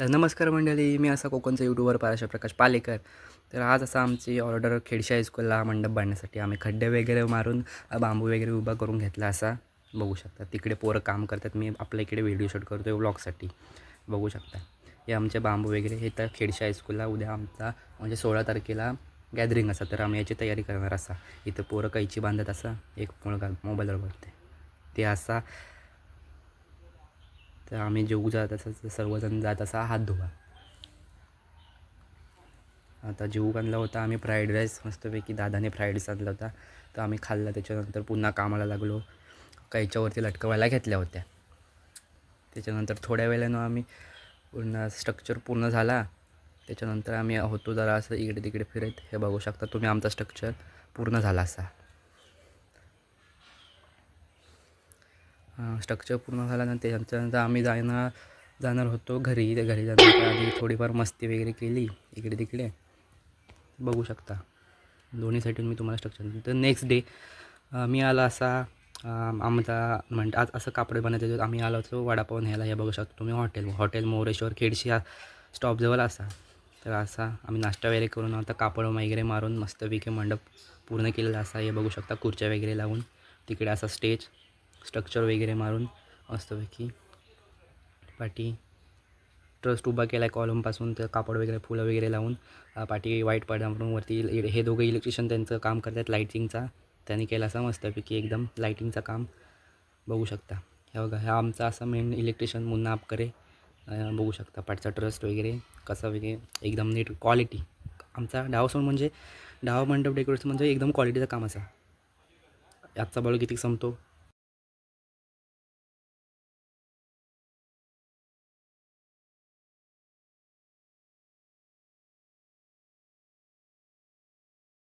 तर नमस्कार मंडळी मी असा कोकणचा यूट्यूबर पाराशा प्रकाश पालेकर. तर आज असा आमची ऑर्डर खेडशा हायस्कूलला मंडप बांधण्यासाठी आम्ही खड्डे वगैरे मारून बांबू वगैरे उभा करून घेतला असा. बघू शकता तिकडे पोरं काम करतात मी आपल्या इकडे व्हिडिओ शूट करतो आहे व्लॉगसाठी बघू शकता. हे आमचे बांबू वगैरे हे तर खेडशा हायस्कूलला उद्या आमचा म्हणजे सोळा तारखेला गॅदरिंग असा. तर आम्ही याची तयारी करणार असा. इथं पोरं कैची बांधत असा एक मुलगा मोबाईलवर बघते ते असा तर आम्ही जेऊ जात असं सर्वजण जात असा हात धुवा. आता जेऊ आणला होता आम्ही फ्राईड राईस मस्तपैकी दादाने फ्राईड राईस आणला होता. तर आम्ही खाल्ला त्याच्यानंतर पुन्हा कामाला लागलो. कैच्यावरती लटकवायला घेतल्या होत्या. त्याच्यानंतर थोड्या वेळानं आम्ही पूर्ण स्ट्रक्चर पूर्ण झाला. त्याच्यानंतर आम्ही होतो जरा असं इकडे तिकडे फिरत. हे बघू शकता तुम्ही आमचा स्ट्रक्चर पूर्ण झाला असा. स्ट्रक्चर पूर्ण झाल्यानंतर त्याच्यानंतर आम्ही जाणार जाणार होतो घरी. त्या घरी जाण्याच्या आधी थोडीफार मस्ती वगैरे केली. इकडे तिकडे. बघू शकता. दोन्ही साईडून मी तुम्हाला स्ट्रक्चर तर नेक्स्ट डे मी आला असा आमचा म्हणतात आज असं कापड बनायचं होतं. आम्ही आलो होतो वडापाव न्यायला. हे बघू शकतो तुम्ही हॉटेल हॉटेल मोरेश्वर खेडशी या स्टॉपजवळ असा. तर असा आम्ही नाश्ता वगैरे करून आता कापड वगैरे मारून मस्तपैकी मंडप पूर्ण केलेला असा. हे बघू शकता खुर्च्या वगैरे लावून. तिकडे असा स्टेज स्ट्रक्चर वगैरे मारून मस्तपैकी पाठी ट्रस्ट उभा केला आहे कॉलमपासून तर कापड वगैरे फुलं वगैरे लावून पाठी वाईट म्हणून वरती हे दोघं इलेक्ट्रिशियन त्यांचं काम करतात लाईटिंगचा त्यांनी केला असा मस्तपैकी एकदम लाईटिंगचं काम. बघू शकता. हे बघा हा आमचा असा मेन इलेक्ट्रिशियन मुन्ना आपकरे. बघू शकता पाठचा ट्रस्ट वगैरे कसा वगैरे एकदम नीट क्वालिटी आमचा डावसून म्हणजे डाव मंडप डेकोरेशन म्हणजे एकदम क्वालिटीचं काम असा. आजचा बळ किती संपतो.